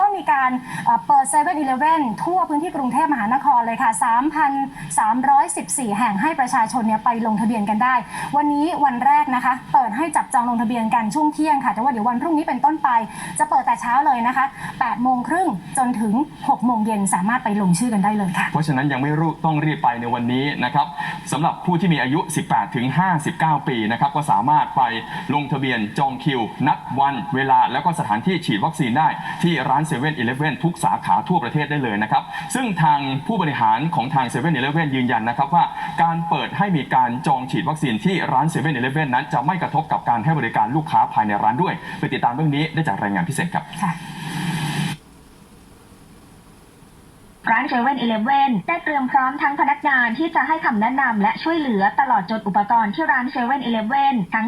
ก็ มีการเอ่อเปิด7 e เ e ่ e อทั่วพื้นที่กรุงเทพมหานครเลยค่ะ 3,314 แห่งให้ประชาชนเนี่ยไปลงทะเบียนกันได้ วันนี้วันแรกนะคะ เปิดให้จับจองลงทะเบียนกันช่วงเที่ยงค่ะ แต่ว่าเดี๋ยววันพรุ่งนี้เป็นต้นไป จะเปิดแต่เช้าเลยนะคะ8โมงครึ่งจนถึง6โมงเย็นสามารถไปลงชื่อกันได้เลยค่ะ เพราะฉะนั้นยังไม่รู้ต้องรีบไปในวันนี้นะครับสำหรับผู้ที่มีอายุ 18 ถึง 59 ปีนะครับก็สามารถไปลงทะเบียนจองคิว นัดวันเวลาแล้วก็สถานที่ฉีดวัคซีนได้ที่ร้าน7 e เ e ่ e ทุกสาขาทั่วประเทศได้เลยนะครับ ซึ่งทางผู้บริหารของทาง7 e เ e ่ e อยืนยันนะครับว่าการเปิดให้มีการจองฉีดวัคซีนที่ร้าน7 e เ e ่ e นั้น จะไม่กระทบกับการให้บริการลูกค้าภายในร้านด้วย ไปติดตามเรื่องนี้ได้จากรายงานพิเศษครับค่ะ ร้านเซเว่นอีเลฟเว่นได้เตรียมพร้อมทั้งพนักงานที่จะให้คำแนะนำและช่วยเหลือตลอดจนอุปกรณ์ที่ร้านเซเว่นอีเลฟเว่นทั้ง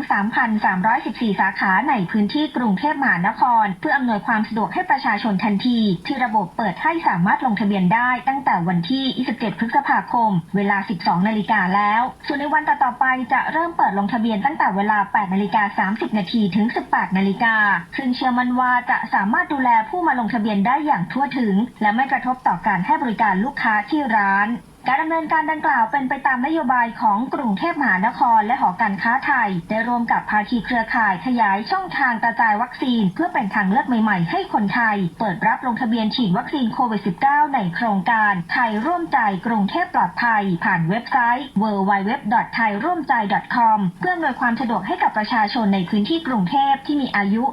3,314 สาขาในพื้นที่กรุงเทพมหานคร เพื่ออำนวยความสะดวกให้ประชาชนทันที ที่ระบบเปิดให้สามารถลงทะเบียนได้ตั้งแต่วันที่ 27 พฤษภาคม เวลา 12 นาฬิกาแล้ว ส่วนในวันต่อๆไปจะเริ่มเปิดลงทะเบียนตั้งแต่เวลา 8 นาฬิกา 30 นาทีถึง 18 นาฬิกาซึ่งเชื่อมั่นว่าจะสามารถดูแลผู้มาลงทะเบียนได้อย่างทั่วถึง และไม่กระทบต่อการให้บริการลูกค้าที่ร้าน การดำเนินการดังกล่าวเป็นไปตามนโยบายของกรุงเทพมหานครและหอการค้าไทย ได้ร่วมกับภาคีเครือข่ายขยายช่องทางกระจายวัคซีน เพื่อเป็นทางเลือกใหม่ๆ ให้คนไทย เปิดรับลงทะเบียนฉีดวัคซีนโควิด -19 ในโครงการไทยร่วมใจกรุงเทพปลอดภัย ผ่านเว็บไซต์ www.thairoomjai.com เพื่ออำนวยความสะดวกให้กับประชาชนในพื้นที่กรุงเทพที่มีอายุ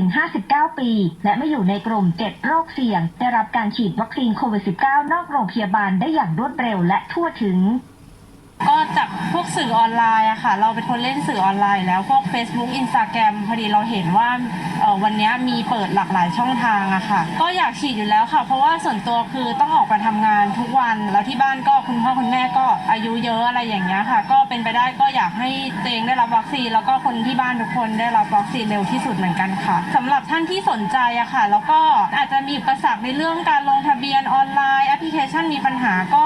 18-59 ปี และไม่อยู่ในกลุ่ม 7 โรคเสี่ยง ได้รับการฉีดวัคซีนโควิด -19 นอกโรงพยาบาลได้อย่างรวดเร็วและทั่วถึง ก็จากพวกสื่อออนไลน์อะค่ะ เราเป็นคนเล่นสื่อออนไลน์แล้วพวก Facebook Instagram พอดีเราเห็นว่า เอ่อวันนี้มีเปิดหลากหลายช่องทางอะค่ะ ก็อยากฉีดอยู่แล้วค่ะ เพราะว่าส่วนตัวคือต้องออกมาทำงานทุกวัน แล้วที่บ้านก็คุณพ่อคุณแม่ก็อายุเยอะอะไรอย่างเงี้ยค่ะ ก็เป็นไปได้ก็อยากให้ตัวเองได้รับวัคซีน แล้วก็คนที่บ้านทุกคนได้รับวัคซีนเร็วที่สุดเหมือนกันค่ะสำหรับท่านที่สนใจอะค่ะ แล้วก็อาจจะมีอุปสรรคในเรื่องการลงทะเบียนออนไลน์แอปพลิเคชันมีปัญหาก็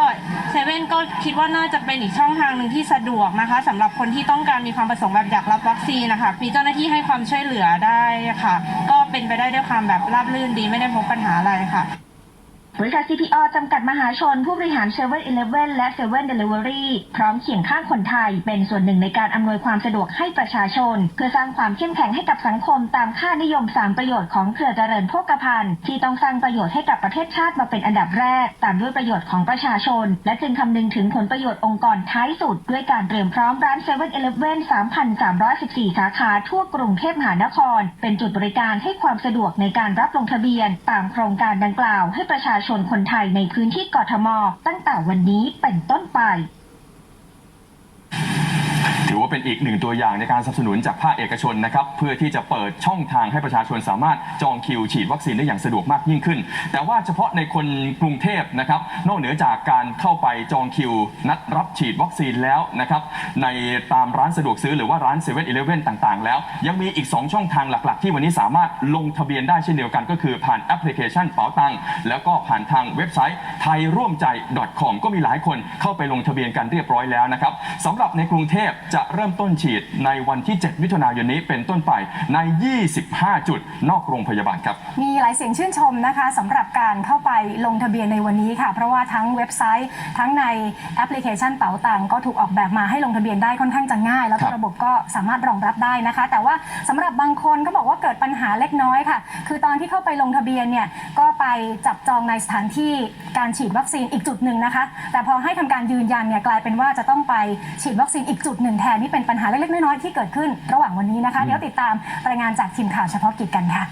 เซเว่นก็คิดว่าน่าจะเป็นอีกช่องทางหนึ่งที่สะดวกนะคะสำหรับคนที่ต้องการมีความประสงค์แบบอยากรับวัคซีนนะคะมีเจ้าหน้าที่ให้ความช่วยเหลือได้ค่ะก็เป็นไปได้ด้วยความแบบราบรื่นดีไม่ได้พบปัญหาอะไรค่ะ บริษัท CPO จำกัดมหาชน ผู้บริหาร7 e เ e ่ e อและ7 Delivery พร้อมเคียงข้างคนไทย เป็นส่วนหนึ่งในการอำนวยความสะดวกให้ประชาชน เพื่อสร้างความเข้มแข็งให้กับสังคมตามค่านิยม 3 ประโยชน์ของเครือเจริญโภคภัณฑ์ ที่ต้องสร้างประโยชน์ให้กับประเทศชาติมาเป็นอันดับแรก ตามด้วยประโยชน์ของประชาชน และจึงคำนึงถึงผลประโยชน์องค์กรท้ายสุด ด้วยการเตรียมพร้อมร้าน7 e เ e ่ e 3,314 สาขาทั่วกรุงเทพมหานคร เป็นจุดบริการให้ความสะดวกในการรับลงทะเบียน ตามโครงการดังกล่าวให้ประชาชชนคนไทยในพื้นที่กทม ตั้งแต่วันนี้เป็นต้นไป ว่าเป็นอีกหนึ่งตัวอย่างในการสนับสนุนจากภาคเอกชนนะครับเพื่อที่จะเปิดช่องทางให้ประชาชนสามารถจองคิวฉีดวัคซีนได้อย่างสะดวกมากยิ่งขึ้น แต่ว่าเฉพาะในคนกรุงเทพนะครับนอกเหนือจากการเข้าไปจองคิว นัดรับฉีดวัคซีนแล้วนะครับในตามร้านสะดวกซื้อหรือว่าร้าน7 e เ e ่ e อต่างๆ แล้ว ยังมีอีก 2 ช่องทางหลักๆ ที่วันนี้สามารถลงทะเบียนได้เช่นเดียวกัน ก็คือผ่านแอปพลิเคชันเป๋าตังแล้วก็ผ่านทางเว็บไซต์ไทยร่วมใจ .com ก็มีหลายคนเข้าไปลงทะเบียนกันเรียบร้อยแล้วนะครับสำหรับในกรุงเทพจะเริ่มต้นฉีดในวันที่ 7 มิถุนายนนี้เป็นต้นไปใน 25 จุดนอกโรงพยาบาลครับ มีหลายเสียงชื่นชมนะคะสำหรับการเข้าไปลงทะเบียนในวันนี้ค่ะ เพราะว่าทั้งเว็บไซต์ ทั้งในแอปพลิเคชันเป๋าตังก็ถูกออกแบบมาให้ลงทะเบียนได้ค่อนข้างจะง่าย แล้วครัก็บระบบก็สามารถรองรับได้นะคะ แต่ว่าสำหรับบางคนก็บอกว่าเกิดปัญหาเล็กน้อยค่ะ คือตอนที่เข้าไปลงทะเบียนเนี่ยก็ไปจับจองในสถานที่การฉีดวัคซีนอีกจุดหนึ่งนะคะ แต่พอให้ทำการยืนยันเนี่ยกลายเป็นว่าจะต้องไปฉีดวัคซีนอีกจุดหนึ่งแทนนี่เป็นปัญหาเล็กๆน้อยๆที่เกิดขึ้นระหว่างวันนี้นะคะ เดี๋ยวติดตามรายงานจากทีมข่าวเฉพาะกิจกันค่ะ